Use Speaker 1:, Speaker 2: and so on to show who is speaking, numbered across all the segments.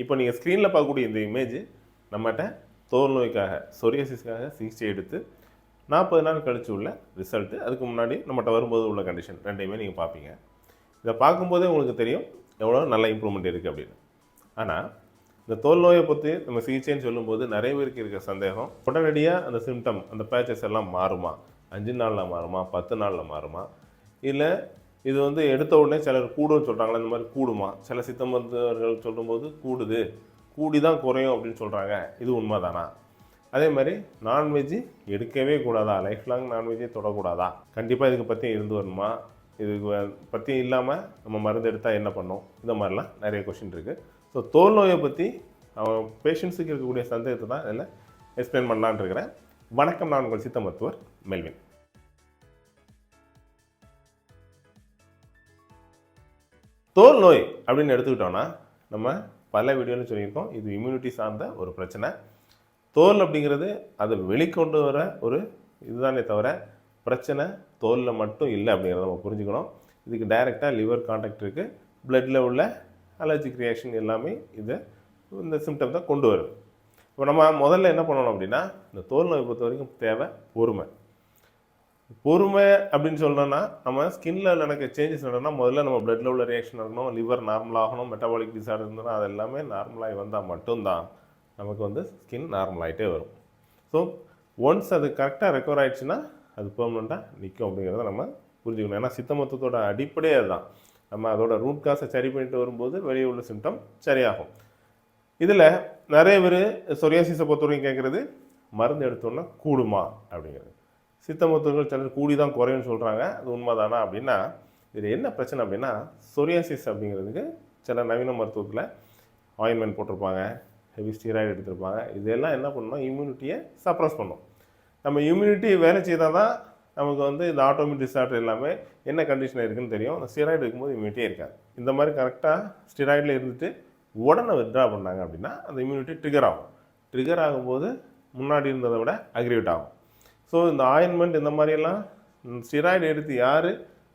Speaker 1: இப்போ நீங்கள் ஸ்க்ரீனில் பார்க்கக்கூடிய இந்த இமேஜ் நம்மகிட்ட தோல் நோய்க்காக சொரியாசிஸ்க்காக சிகிச்சை எடுத்து நாற்பது நாள் கழிச்சு உள்ள ரிசல்ட்டு அதுக்கு முன்னாடி நம்மகிட்ட வரும்போது உள்ள கண்டிஷன் ரெண்டையுமே நீங்கள் பார்ப்பீங்க. இதை பார்க்கும்போதே உங்களுக்கு தெரியும் எவ்வளோ நல்ல இம்ப்ரூவ்மெண்ட் இருக்குது அப்படின்னு. ஆனால் இந்த தோல் நோயை பற்றி நம்ம சிகிச்சைன்னு சொல்லும்போது நிறைய பேருக்கு இருக்கிற சந்தேகம் உடனடியாக அந்த சிம்டம் அந்த பேச்சஸ் எல்லாம் மாறுமா? அஞ்சு நாளில் மாறுமா? பத்து நாளில் மாறுமா? இல்லை இது வந்து எடுத்த உடனே சிலர் கூடும்னு சொல்கிறாங்களா இந்த மாதிரி கூடுமா? சில சித்த மருத்துவர்கள் சொல்லும்போது கூடுது. கூடி தான் குறையும் அப்படின்னு சொல்கிறாங்க இது உண்மைதானா? அதே மாதிரி நான்வெஜ்ஜு எடுக்கவே கூடாதா? லைஃப் லாங் நான்வெஜ்ஜே தொடக்கூடாதா? கண்டிப்பாக இதுக்கு பற்றியும் இருந்து வரணுமா? இதுக்கு பற்றியும் இல்லாமல் நம்ம மருந்து எடுத்தால் என்ன பண்ணும்? இந்த மாதிரிலாம் நிறைய கொஷின் இருக்குது ஸோ தோல் நோயை பற்றி அவன் பேஷண்ட்ஸுக்கு இருக்கக்கூடிய சந்தேகத்தை தான் இதில் எக்ஸ்பிளைன் பண்ணலான்னு இருக்கிறேன். வணக்கம் நான் உங்கள் சித்த மருத்துவர் மெல்வின். தோல் நோய் அப்படின்னு எடுத்துக்கிட்டோன்னா நம்ம பல வீடியோவில் சொல்லியிருக்கோம். இது இம்யூனிட்டி சார்ந்த ஒரு பிரச்சனை. தோல் அப்படிங்கிறது அதை வெளிக்கொண்டு வர ஒரு இதுதானே தவிர பிரச்சனை தோலில் மட்டும் இல்லை அப்படிங்கிறத நம்ம புரிஞ்சுக்கணும். இதுக்கு டைரெக்டாக லிவர் கான்டாக்ட் இருக்குது பிளட்டில் உள்ள அலர்ஜிக் ரியாக்ஷன் எல்லாமே இதை இந்த சிம்டம் தான் கொண்டு வருது. இப்போ நம்ம முதல்ல என்ன பண்ணணும் அப்படின்னா இந்த தோல் நோய் பொறுத்த வரைக்கும் தேவை பொறுமை. பொறுமை அப்படின்னு சொல்லணும்னா நம்ம ஸ்கின்ல நடக்க சேஞ்சஸ் நடனா முதல்ல நம்ம பிளட்ல உள்ள ரியாக்ஷன் நடக்கணும் லிவர் நார்மல் ஆகணும் மெட்டபாலிக் டிசார்டர் இருந்ததுன்னா அது எல்லாமே நார்மலாகி வந்தால் மட்டும்தான் நமக்கு வந்து ஸ்கின் நார்மல் ஆகிட்டே வரும். ஸோ ஒன்ஸ் அது கரெக்டாக ரெக்கவர் ஆயிடுச்சுன்னா அது பெர்மனெண்ட்டாக நிற்கும் அப்படிங்கிறத நம்ம புரிஞ்சுக்கணும். ஏன்னா சித்த மொத்தத்தோட அடிப்படையே அதுதான். நம்ம அதோட ரூட் காசை சரி பண்ணிட்டு வரும்போது வெளியே உள்ள சிம்டம் சரியாகும். இதில் நிறைய பேர் சொரியாசிஸை பொறுத்தவரைக்கும் கேட்குறது மருந்து எடுத்தோன்னா கூடுமா அப்படிங்கிறது. சித்த மருத்துவர்கள் சிலர் கூடி தான் குறையும்னு சொல்கிறாங்க அது உண்மைதானா அப்படின்னா இது என்ன பிரச்சனை அப்படின்னா சொரியாசிஸ் அப்படிங்கிறதுக்கு சில நவீன மருத்துவத்தில் ஆயின்மெண்ட் போட்டிருப்பாங்க ஹெவி ஸ்டீராய்டு எடுத்திருப்பாங்க. இதெல்லாம் என்ன பண்ணணும்? இம்யூனிட்டியை சப்ரஸ் பண்ணும் நம்ம இம்யூனிட்டி வேலை செய்தால் தான் நமக்கு வந்து இந்த ஆட்டோமிக் டிசார்டர் எல்லாமே என்ன கண்டிஷன் இருக்குதுன்னு தெரியும். அந்த ஸ்டீராய்டு இருக்கும்போது இம்யூனிட்டியே இருக்காது. இந்த மாதிரி கரெக்டாக ஸ்டீராய்டில் இருந்துட்டு உடனே வித்ட்ரா பண்ணாங்க அப்படின்னா அந்த இம்யூனிட்டி ட்ரிகர் ஆகும். ட்ரிகர் ஆகும்போது முன்னாடி இருந்ததை விட அக்ரிவேட் ஆகும். ஸோ இந்த ஆயின்மெண்ட் இந்த மாதிரியெல்லாம் ஸ்டிராய்டு எடுத்து யார்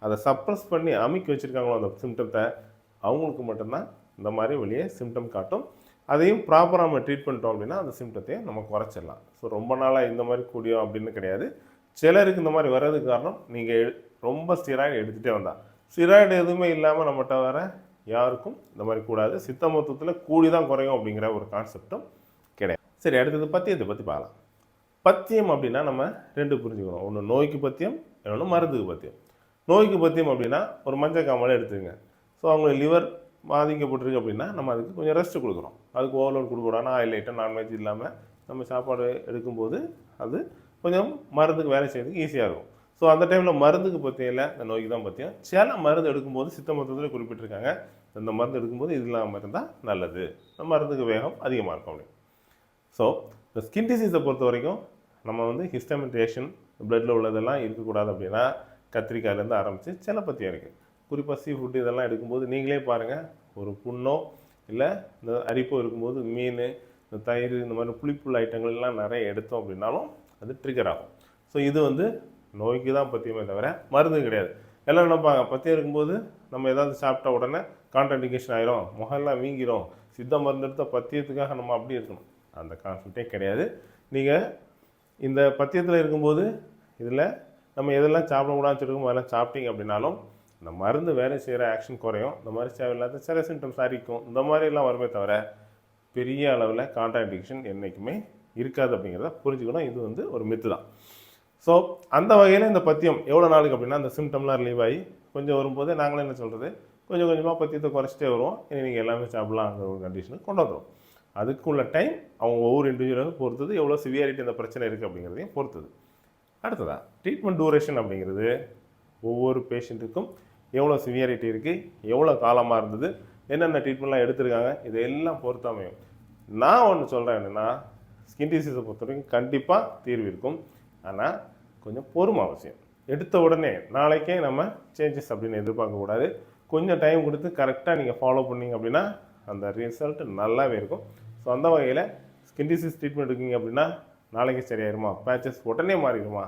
Speaker 1: அதை சப்ரஸ் பண்ணி அமைக்க வச்சுருக்காங்களோ அந்த சிம்டத்தை அவங்களுக்கு மட்டும்தான் இந்த மாதிரி வெளியே சிம்டம் காட்டும். அதையும் ப்ராப்பராக நம்ம ட்ரீட் பண்ணிட்டோம் அப்படின்னா அந்த சிம்டத்தையும் நம்ம குறைச்சிடலாம். ஸோ ரொம்ப நாளாக இந்த மாதிரி கூடியும் அப்படின்னு கிடையாது. சிலருக்கு இந்த மாதிரி வர்றதுக்கு காரணம் நீங்கள் ரொம்ப ஸ்டிராய்டு எடுத்துகிட்டே வந்தால் ஸ்டிராய்டு எதுவுமே இல்லாமல் நம்மகிட்ட வர யாருக்கும் இந்த மாதிரி கூடாது. சித்த மருத்துவத்தில் கூடி தான் குறையும் அப்படிங்கிற ஒரு கான்செப்டும் கிடையாது. சரி அடுத்தது பற்றி இதை பற்றி பார்க்கலாம். பத்தியம் அப்படின்னா நம்ம ரெண்டு புரிஞ்சுக்கணும். ஒன்று நோய்க்கு பத்தியம் இன்னொன்று மருந்துக்கு பத்தியம். நோய்க்கு பத்தியம் அப்படின்னா ஒரு மஞ்சள் காமலை எடுத்துங்க ஸோ அவங்களுக்கு லிவர் பாதிக்கப்பட்டிருக்கு அப்படின்னா நம்ம அதுக்கு கொஞ்சம் ரெஸ்ட் கொடுக்குறோம் அதுக்கு ஓவர்லோட் கொடுக்கூடாது ஆயில் ஐட்டம் நான்வெஜ் இல்லாமல் நம்ம சாப்பாடு எடுக்கும்போது அது கொஞ்சம் மருந்துக்கு வேலை செய்யறதுக்கு ஈஸியாக இருக்கும். ஸோ அந்த டைமில் மருந்துக்கு பற்றியும் இல்லை இந்த நோய்க்கு தான் பற்றியும் சில மருந்து எடுக்கும்போது சித்த மருத்துவத்தில் குறிப்பிட்டிருக்காங்க. இந்த மருந்து எடுக்கும்போது இது இல்லாமல் இருந்தால் நல்லது. மருந்துக்கு வேகம் அதிகமாக இருக்கும் அப்படின்னு. ஸோ இந்த ஸ்கின் டிசீஸை பொறுத்த வரைக்கும் நம்ம வந்து ஹிஸ்டமிட்டேஷன் பிளட்டில் உள்ளதெல்லாம் இருக்கக்கூடாது அப்படின்னா கத்திரிக்காயிலேருந்து ஆரம்பித்து சில பற்றியும் இருக்குது குறிப்பாக சீ ஃபுட்டு இதெல்லாம் எடுக்கும்போது நீங்களே பாருங்கள் ஒரு புண்ணோ இல்லை இந்த அரிப்போ இருக்கும்போது மீன் இந்த தயிர் இந்த மாதிரி புளிப்புள்ள ஐட்டங்கள்லாம் நிறைய எடுத்தோம் அப்படின்னாலும் அது ட்ரிகர் ஆகும். ஸோ இது வந்து நோய்க்கு தான் பத்தியமே தவிர மருந்து கிடையாது. எல்லாம் நினைப்பாங்க பத்தியம் இருக்கும்போது நம்ம ஏதாவது சாப்பிட்ட உடனே கான்ட்ராண்டிகேஷன் ஆயிரும் முகம்லாம் வீங்கிரும். சித்த மருந்து எடுத்த பத்தியத்துக்காக நம்ம அப்படி இருக்கணும். அந்த கான்செப்டே கிடையாது. நீங்கள் இந்த பத்தியத்தில் இருக்கும்போது இதில் நம்ம எதெல்லாம் சாப்பிடக்கூடாதுன்னு சொல்லிருக்கோம் அதெல்லாம் சாப்பிட்டீங்க அப்படின்னாலும் இந்த மருந்து வேலை செய்கிற ஆக்ஷன் குறையும். இந்த மாதிரி தேவையில்லாத சில சிம்டம்ஸ் அரிக்கும். இந்த மாதிரிலாம் வருமே தவிர பெரிய அளவில் கான்ட்ராடிக்ஷன் என்றைக்குமே இருக்காது அப்படிங்கிறத புரிஞ்சுக்கணும். இது வந்து ஒரு மித்து தான். ஸோ அந்த வகையில் இந்த பத்தியம் எவ்வளோ நாளுக்கு அப்படின்னா அந்த சிம்டம்லாம் ரிலீவ் ஆகி கொஞ்சம் வரும்போது நாங்களும் என்ன சொல்கிறது கொஞ்சம் கொஞ்சமாக பத்தியத்தை குறைச்சிட்டே வருவோம். இனி நீங்கள் எல்லாமே சாப்பிடலாங்கிற ஒரு கண்டிஷனுக்கு கொண்டு வந்துடும் அதுக்குள்ள டைம் அவங்க ஒவ்வொரு இண்டிவிஜுவலாக பொறுத்தது எவ்வளோ சிவியாரிட்டி அந்த பிரச்சனை இருக்குது அப்படிங்கிறதையும் பொறுத்தது. அடுத்ததா ட்ரீட்மெண்ட் டூரேஷன் அப்படிங்கிறது ஒவ்வொரு பேஷண்ட்டுக்கும் எவ்வளோ சிவியாரிட்டி இருக்குது எவ்வளோ காலமாக இருந்தது என்னென்ன ட்ரீட்மெண்ட்லாம் எடுத்திருக்காங்க இதெல்லாம் பொறுத்தாமையும் நான் ஒன்று சொல்கிறேன் என்னென்னா ஸ்கின் டிசீஸை பொறுத்த வரைக்கும் கண்டிப்பாக தீர்வு இருக்கும். ஆனால் கொஞ்சம் பொறுமை அவசியம். எடுத்த உடனே நாளைக்கே நம்ம சேஞ்சஸ் அப்படின்னு எதிர்பார்க்கக்கூடாது கொஞ்சம் டைம் கொடுத்து கரெக்டாக நீங்கள் ஃபாலோ பண்ணீங்க அப்படின்னா அந்த ரிசல்ட் நல்லாவே இருக்கும். ஸோ அந்த வகையில் ஸ்கின் டிசீஸ் ட்ரீட்மெண்ட் இருக்கீங்க அப்படின்னா நாளைக்கு சரியாயிருமா? பேச்சஸ் உடனே மாறிடுமா?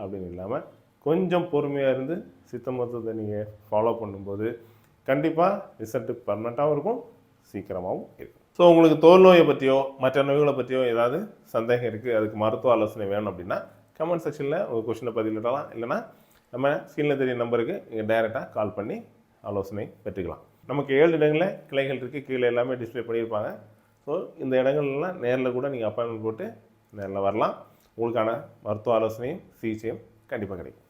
Speaker 1: அப்படின்னு இல்லாமல் கொஞ்சம் பொறுமையாக இருந்து சித்த மருத்துவத்தை நீங்கள் ஃபாலோ பண்ணும்போது கண்டிப்பாக ரிசல்ட்டு பர்மனெண்ட்டாகவும் இருக்கும் சீக்கிரமாகவும் இருக்கும். ஸோ உங்களுக்கு தோல் நோயை பற்றியோ மற்ற நோய்களை பற்றியோ ஏதாவது சந்தேகம் இருக்குது அதுக்கு மருத்துவ ஆலோசனை வேணும் அப்படின்னா கமெண்ட் செக்ஷனில் உங்கள் கொஷினை பதிவிடலாம் இல்லைனா நம்ம ஸ்க்ரீனில் தெரிய நம்பருக்கு நீங்கள் டைரெக்டாக கால் பண்ணி ஆலோசனை பெற்றுக்கலாம். நமக்கு ஏழு இடங்களில் கிளைகள் இருக்குது கீழே எல்லாமே டிஸ்ப்ளே பண்ணியிருப்பாங்க. ஸோ இந்த இடங்கள்லாம் நேரில் கூட நீங்கள் அப்பாயின்மெண்ட் போட்டு நேரில் வரலாம். உங்களுக்கான மருத்துவ ஆலோசனையும் சிகிச்சையும் கண்டிப்பாக கிடைக்கும்.